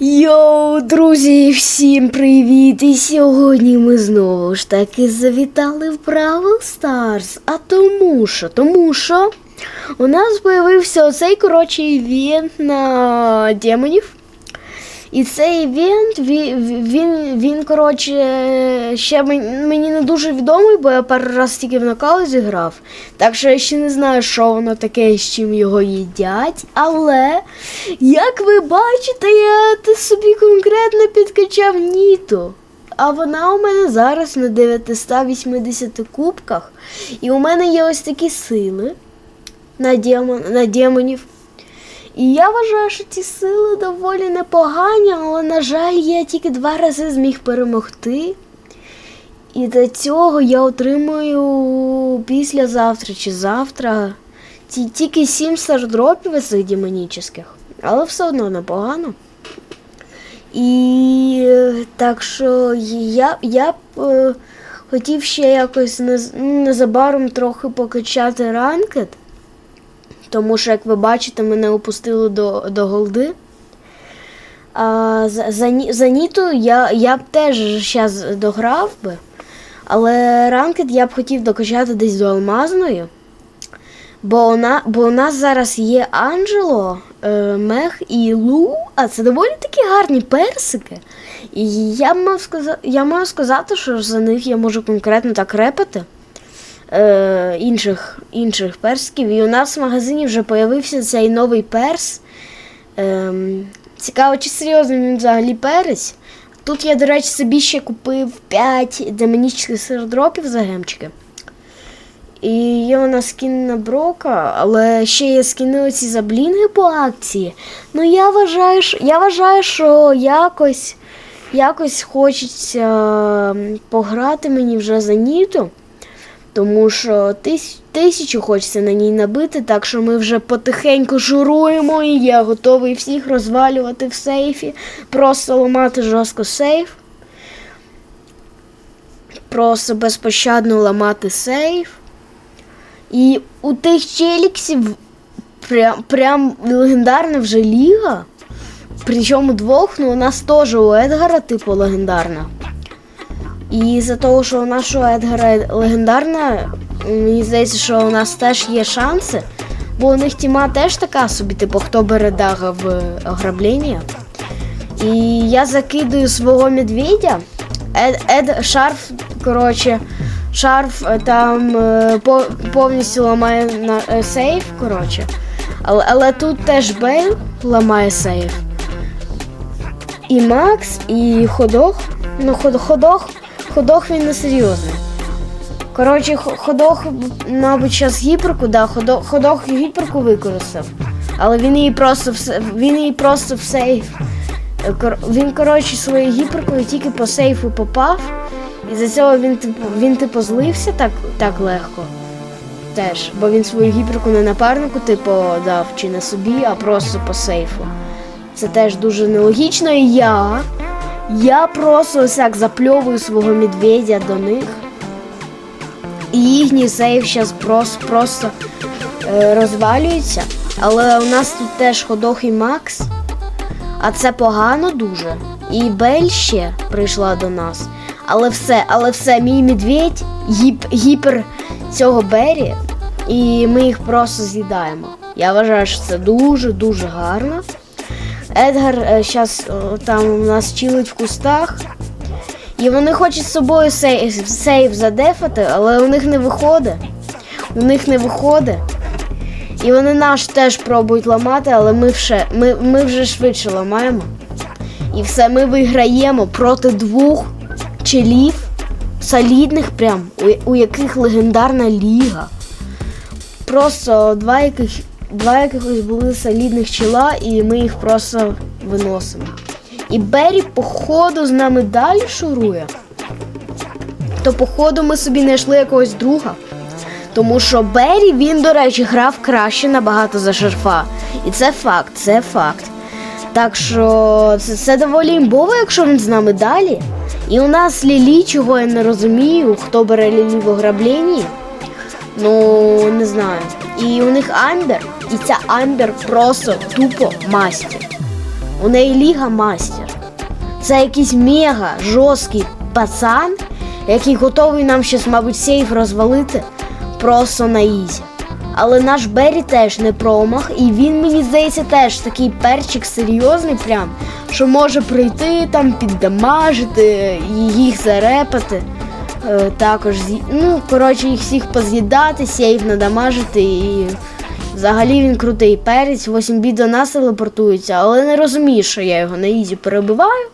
Йоу, друзі, всім привіт! І сьогодні ми знову ж таки завітали в Бравл Старс. А тому що, тому що у нас з'явився оцей коротший івент на демонів. І цей івент, він, він, він коротше, ще мен- мені не дуже відомий, бо я перший раз тільки в нокаут зіграв. Так що я ще не знаю, що воно таке, з чим його їдять. Але, як ви бачите, я ти собі конкретно підкачав Ніту. А вона у мене зараз на 980 кубках. І у мене є ось такі сили на, демон, на демонів. І я вважаю, що ці сили доволі непогані, але, на жаль, я тільки два рази зміг перемогти. І до цього я отримую післязавтра чи завтра ті, тільки 7 стардропів цих демонічних, але все одно непогано. І так що я, я б е, хотів ще якось нез- незабаром трохи покачати ранкет. Тому що, як ви бачите, мене опустили до, до голди. А за, за, за Ніту я, я б теж зараз дограв би. Але ранкет я б хотів докачати десь до алмазної. Бо, вона, бо у нас зараз є Анджело, е, Мех і Лу, а це доволі такі гарні персики. І я мав сказати, я мав сказати, що за них я можу конкретно так репати е, інших, інших персиків. І у нас в магазині вже появився цей новий перс. Ем, цікаво, чи серйозно він взагалі перець. Тут я, до речі, собі ще купив 5 демонічних сирдропів за гемчики. І є у нас скін на Брока, але ще є скіни оці за блінги по акції. Ну я вважаю, що, я вважаю, що якось, якось хочеться пограти мені вже за Ніту. Тому що тис, тисячу хочеться на ній набити, так що ми вже потихеньку журуємо, і я готовий всіх розвалювати в сейфі, просто ламати жорстко сейф. Просто безпощадно ламати сейф. І у тих челіксів прям, прям легендарна вже ліга. Причому двох, ну у нас теж у Едгара, типу, легендарна. І за того, що у нашого Едгара легендарна, мені здається, що у нас теж є шанси. Бо у них тіма теж така собі, типу, хто бере дага в ограблення. І я закидую свого медведя. Ед, Ед шарф, коротше, шарф е, там е, по- повністю ламає на е, сейф, коротше. Але, але тут теж Бейл ламає сейф. І Макс, і Ходох. Ну, ход, Ходох, Ходох він не серйозний. Коротше, Хо- Ходох, мабуть, зараз гіперку, да, Ходох, Ходох гіперку використав. Але він її просто він її просто в сейф. Е, Він, коротше, своєю гіперкою тільки по сейфу попав. І за цього він, типу, він типу, злився так, так легко. Теж. Бо він свою гіперку не напарнику, типу, дав, чи не собі, а просто по сейфу. Це теж дуже нелогічно. І я. Я просто ось запльовую свого медведя до них. І їхній сейф зараз просто, просто е, розвалюється. Але у нас тут теж ходох і Макс. А це погано дуже. І Бель ще прийшла до нас. Але все, але все, мій медведь гіп, гіпер цього Бері, і ми їх просто з'їдаємо. Я вважаю, що це дуже-дуже гарно. Едгар зараз там у нас чилить в кустах. І вони хочуть з собою сейф, сейф задефати, але у них не виходить. У них не виходить. І вони наш теж пробують ламати, але ми вже, ми, ми вже швидше ламаємо. І все, ми виграємо проти двох челів солідних, прям, у, у яких легендарна ліга. Просто два яких, два якихось були солідних чела, і ми їх просто виносимо. І Беррі, походу, з нами далі шурує. То, походу, ми собі знайшли якогось друга. Тому що Беррі, він, до речі, грав краще набагато за шерфа. І це факт, це факт. Так що це, це доволі імбово, якщо він з нами далі. І у нас Лілі, чого я не розумію, хто бере Лілі в ограбленні. Ну, не знаю. І у них Амбер, і ця Амбер просто тупо мастер. У неї ліга мастер. Це якийсь мега жорсткий пацан, який готовий нам щось, мабуть, сейф розвалити просто на ізі. Але наш Беррі теж не промах, і він, мені здається, теж такий перчик серйозний, прям, що може прийти там, піддамажити, їх зарепати. Е, також ну, коротше, їх всіх поз'їдати, сейф надамажити і. Взагалі він крутий перець, 8 бід до нас телепортується, але не розумію, що я його на ізі перебиваю.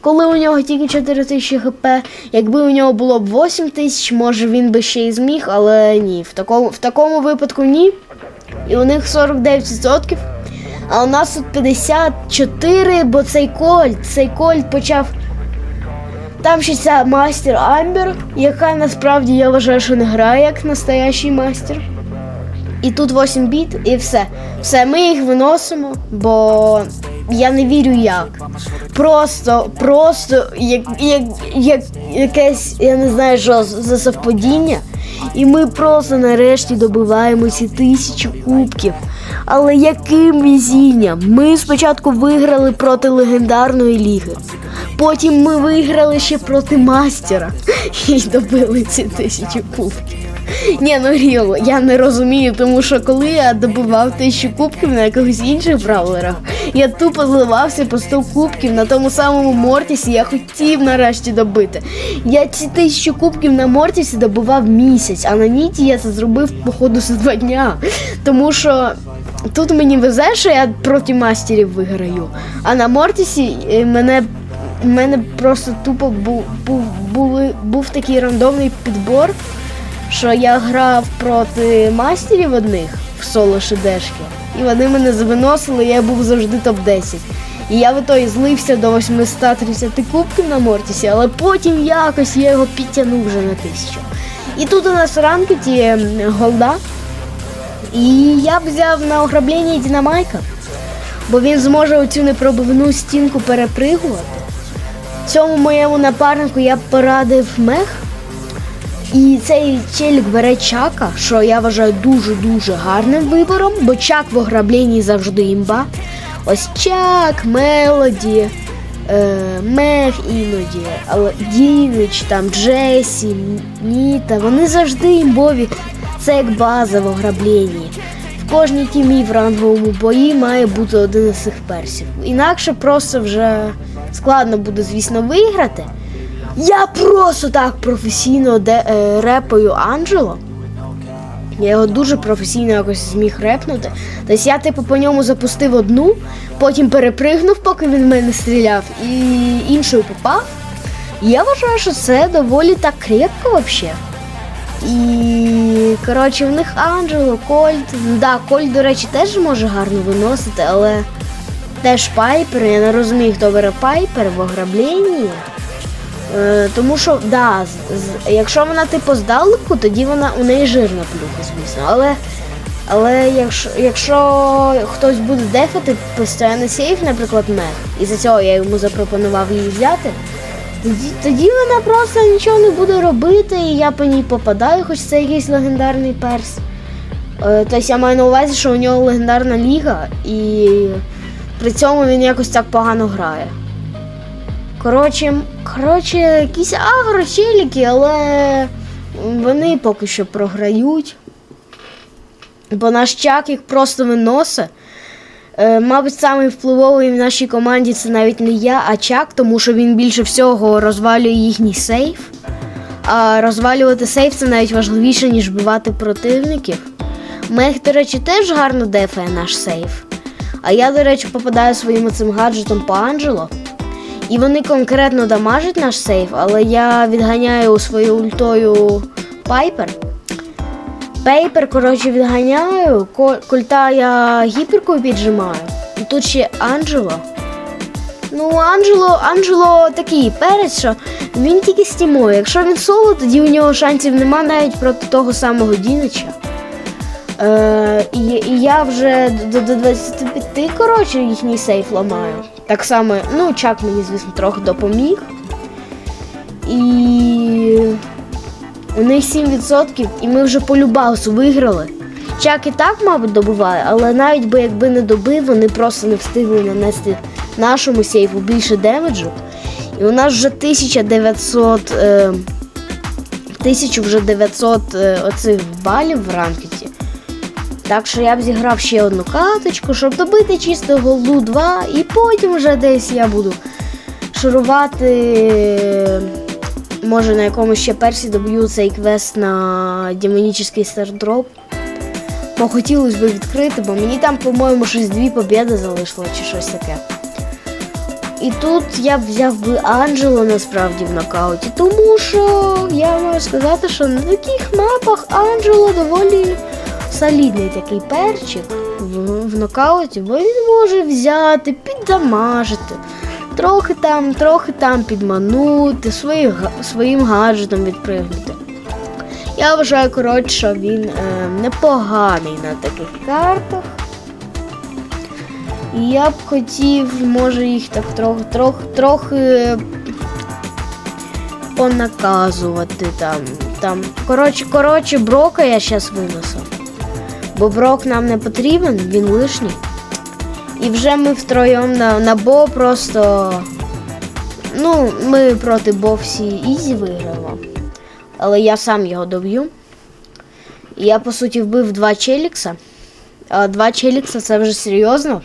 Коли у нього тільки 4 тисячі хп, якби у нього було б 8 тисяч, може він би ще й зміг, але ні. В такому, в такому випадку ні. І у них 49%. А у нас тут 54, бо цей кольт, цей кольт почав. Там ще ця мастер Амбер, яка насправді я вважаю, що не грає як настоящий мастер. І тут 8 біт, і все. Все, ми їх виносимо, бо я не вірю як. Просто, просто як, як, як якесь, я не знаю, що за совпадіння. І ми просто нарешті добиваємо ці тисячі кубків. Але яким везінням? Ми спочатку виграли проти легендарної ліги. Потім ми виграли ще проти мастера і добили ці тисячі кубків. Ні, ну ріл, я не розумію, тому що коли я добивав тисячу кубків на якихось інших бравлерах, я тупо зливався по 100 кубків на тому самому Мортісі, я хотів нарешті добити. Я ці тисячу кубків на Мортісі добивав місяць, а на Ніті я це зробив походу за два дня. Тому що тут мені везе, що я проти мастерів виграю. А на Мортісі е, мене у мене просто тупо був, був, були, був такий рандомний підбор, що я грав проти мастерів одних в соло шедешки, і вони мене завиносили, я був завжди топ-10. І я в ітогі злився до 830 кубків на Мортісі, але потім якось я його підтягнув вже на тисячу. І тут у нас ранкеті ем, голда. І я б взяв на ограблення Дінамайка, бо він зможе оцю непробивну стінку перепригувати. Цьому моєму напарнику я б порадив мех. І цей челік бере чака, що я вважаю дуже-дуже гарним вибором, бо чак в ограбленні завжди імба. Ось чак, мелоді, е, мех іноді, але Дінич, там Джесі, Ніта, вони завжди імбові. Це як база в ограбленні. В кожній тімі в ранговому бої має бути один із цих персів. Інакше просто вже складно буде, звісно, виграти. Я просто так професійно де, е, репаю Анджело. Я його дуже професійно якось зміг репнути. Тобто я типу по ньому запустив одну, потім перепригнув, поки він в мене стріляв, і іншою попав. Я вважаю, що це доволі так крепко взагалі. І коротше, в них Анджело, Кольт. Да, Кольт, до речі, теж може гарно виносити, але теж Пайпер. Я не розумію, хто бере Пайпер в ограбленні. Е, тому що, да, з, з, якщо вона типу здалеку, тоді вона у неї жирна плюха, звісно. Але, але якщо, якщо хтось буде дефати постійно сейф, наприклад, мех, і за цього я йому запропонував її взяти, тоді, тоді вона просто нічого не буде робити, і я по ній попадаю, хоч це якийсь легендарний перс. Е, тобто я маю на увазі, що у нього легендарна ліга, і при цьому він якось так погано грає. Коротше, коротше, якісь агрочеліки, але вони поки що програють. Бо наш чак їх просто виносить. Е, мабуть, самий в нашій команді це навіть не я, а чак, тому що він більше всього розвалює їхній сейф. А розвалювати сейф це навіть важливіше, ніж вбивати противників. Мех, до речі, теж гарно дефає наш сейф. А я, до речі, попадаю своїм цим гаджетом по Анджело. І вони конкретно дамажать наш сейф, але я відганяю своєю ультою Пайпер. Пейпер, коротше, відганяю, ко- кольта я гіперкою піджимаю. І тут ще Анджело. Ну, Анджело, Анджело такий перець, що він тільки стімує. Якщо він соло, тоді у нього шансів нема навіть проти того самого Дінича. Е, і, і я вже до, до 25, коротше, їхній сейф ламаю. Так само, ну, Чак мені, звісно, трохи допоміг. І у них 7%, і ми вже по Любаусу виграли. Чак і так, мабуть, добиває, але навіть би якби не добив, вони просто не встигли нанести нашому сейфу більше демеджу. І у нас вже 1900. Е, 1000 вже 900 е, оцих балів в ранкеті. Так що я б зіграв ще одну каточку, щоб добити чисто голду 2, і потім вже десь я буду шурувати. е, Може на якомусь ще персі доб'ю цей квест на демонічний стардроп. Бо хотілося б відкрити, бо мені там, по-моєму, щось дві побіди залишило чи щось таке. І тут я б взяв би Анджело насправді в нокауті, тому що я маю сказати, що на таких мапах Анджело доволі солідний такий перчик в, в нокауті, бо він може взяти, піддамажити, трохи там, трохи там підманути, свої, своїм гаджетом відпригнути. Я вважаю, коротше, що він е, непоганий на таких картах. І я б хотів, може, їх так трохи, трохи, трохи понаказувати там. там. Коротше, коротше, Брока я зараз винесу. Бо Брок нам не потрібен, він лишній. І вже ми втроєм на, на Бо просто. Ну, ми проти Бо всі ізі виграємо. Але я сам його доб'ю. Я, по суті, вбив два Челікса. А два Челікса це вже серйозно.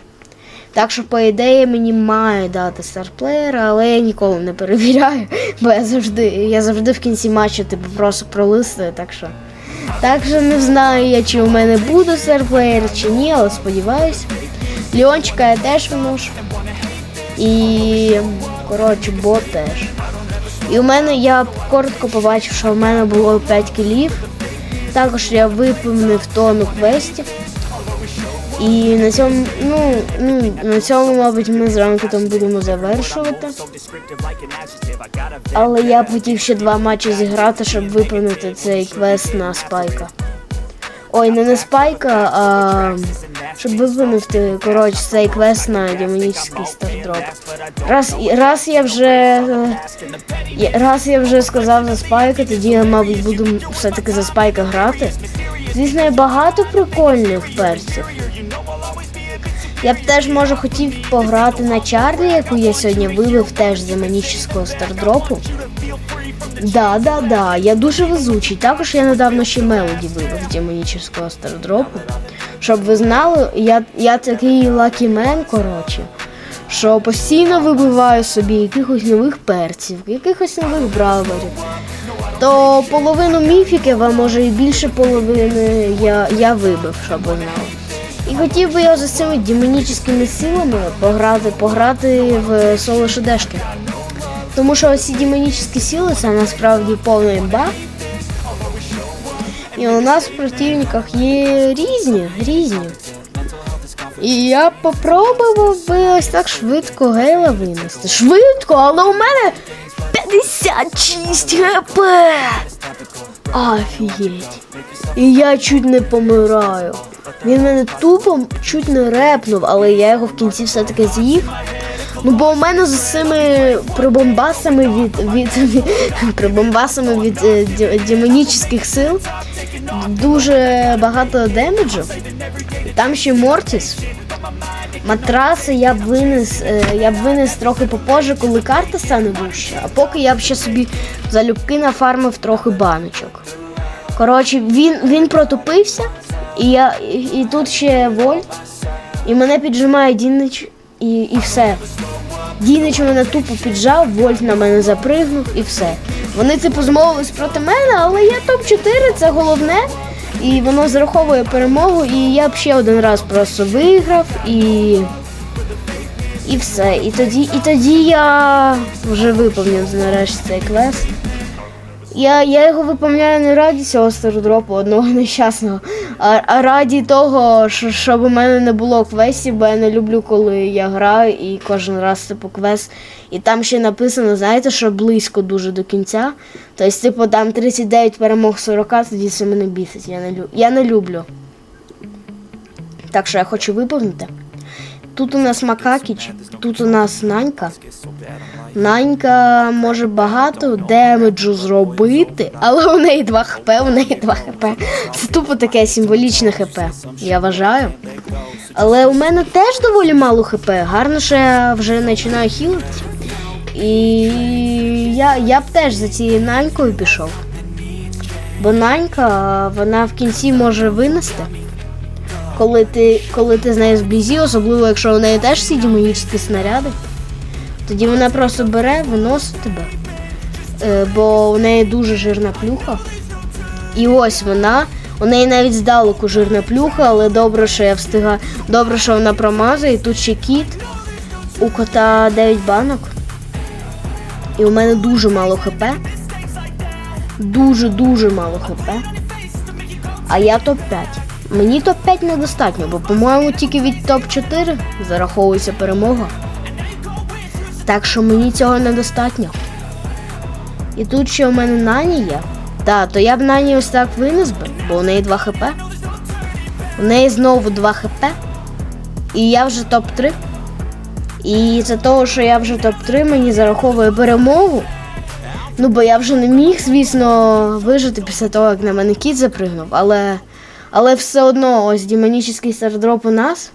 Так що, по ідеї, мені має дати старплеєра, але я ніколи не перевіряю, бо я завжди, я завжди в кінці матчу типу просто пролистую, так що. Так не знаю я, чи у мене буде серплеєр, чи ні, але сподіваюся. Ліончика я теж виношу. І коротше, бот теж. І у мене я коротко побачив, що в мене було 5 кілів. Також я виповнив тонну квестів. І на цьому, ну, ну, на цьому, мабуть, ми зранку там будемо завершувати. Але я б хотів ще два матчі зіграти, щоб виповнити цей квест на спайка. Ой, не на спайка, а щоб виповнити, коротше, цей квест на демонічний стардроп. Раз, раз я вже. е, Раз я вже сказав за спайка, тоді я, мабуть, буду все-таки за спайка грати. Звісно, є багато прикольних перців. Я б теж може хотів пограти на Чарлі, яку я сьогодні вивив теж з демонічного стардропу. Да, да, да, я дуже везучий. Також я недавно ще Мелоді вивив з демонічного стардропу. Щоб ви знали, я, я такий лакімен, коротше, що постійно вибиваю собі якихось нових перців, якихось нових браверів. То половину міфіки, а може і більше половини я, я вибив, щоб ви знали. І хотів би я за цими демонічними силами пограти, пограти в соло шедешки. Тому що ці демонічні сили це насправді повна імба. І у нас в противниках є різні, різні. І я попробував би ось так швидко гейла винести. Швидко, але у мене 56 гп. Офігеть. І я чуть не помираю. Він мене тупо чуть не репнув, але я його в кінці все-таки з'їв. Ну, бо у мене з цими прибомбасами від, від, прибомбасами від е, демонічних сил дуже багато демеджу. Там ще Мортіс. Матраси я б винес, е, я б винес трохи попозже, коли карта стане вища, а поки я б ще собі залюбки нафармив трохи баночок. Коротше, він, він протупився, і, я, і, і тут ще вольт, і мене піджимає Дінич, і, і все. Дінич мене тупо піджав, вольт на мене запригнув і все. Вони типу змовились проти мене, але я топ-4, це головне. І воно зараховує перемогу, і я б ще один раз просто виграв і. І все. І тоді, і тоді я вже виповнив нарешті цей квест. Я, я його виповняю не раді цього стардропу одного нещасного, а, а раді того, що, щоб у мене не було квестів, бо я не люблю, коли я граю і кожен раз типу квест. І там ще написано, знаєте, що близько дуже до кінця. Тобто, типу, там 39 перемог 40, тоді це мене бісить. Я не, я не люблю. Так що я хочу виповнити. Тут у нас Макакіч, тут у нас Нанька. Нанька може багато демеджу зробити, але у неї 2 хп, у неї 2 хп. Це тупо таке символічне хп, я вважаю. Але у мене теж доволі мало хп. Гарно, що я вже починаю хілитися. І я, я б теж за цією нанькою пішов. Бо нанька, вона в кінці може винести. Коли ти, коли ти з нею зблизі, особливо якщо у неї теж всі демонічні снаряди, тоді вона просто бере, виносить тебе. Е, бо у неї дуже жирна плюха. І ось вона. У неї навіть здалеку жирна плюха, але добре, що я встигаю. Добре, що вона промазує. Тут ще кіт. У кота 9 банок. І у мене дуже мало хп. Дуже-дуже мало хп. А я топ-5. Мені топ-5 недостатньо, бо, по-моєму, тільки від топ-4 зараховується перемога. Так що мені цього недостатньо. І тут ще у мене Нані є. Так, то я б Нані ось так винес би, бо у неї 2 хп. У неї знову 2 хп. І я вже топ-3. І за того, що я вже топ-3, мені зараховує перемогу. Ну, бо я вже не міг, звісно, вижити після того, як на мене кіт запригнув, але, але все одно ось демонічний стардроп у нас.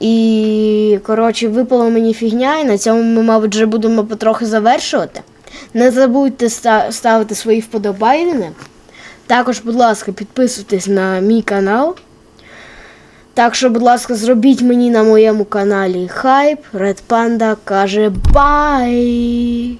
І, коротше, випала мені фігня, і на цьому ми, мабуть, вже будемо потрохи завершувати. Не забудьте ставити свої вподобайки. Також, будь ласка, підписуйтесь на мій канал. Так що, будь ласка, зробіть мені на моєму каналі хайп. Red Panda каже бай!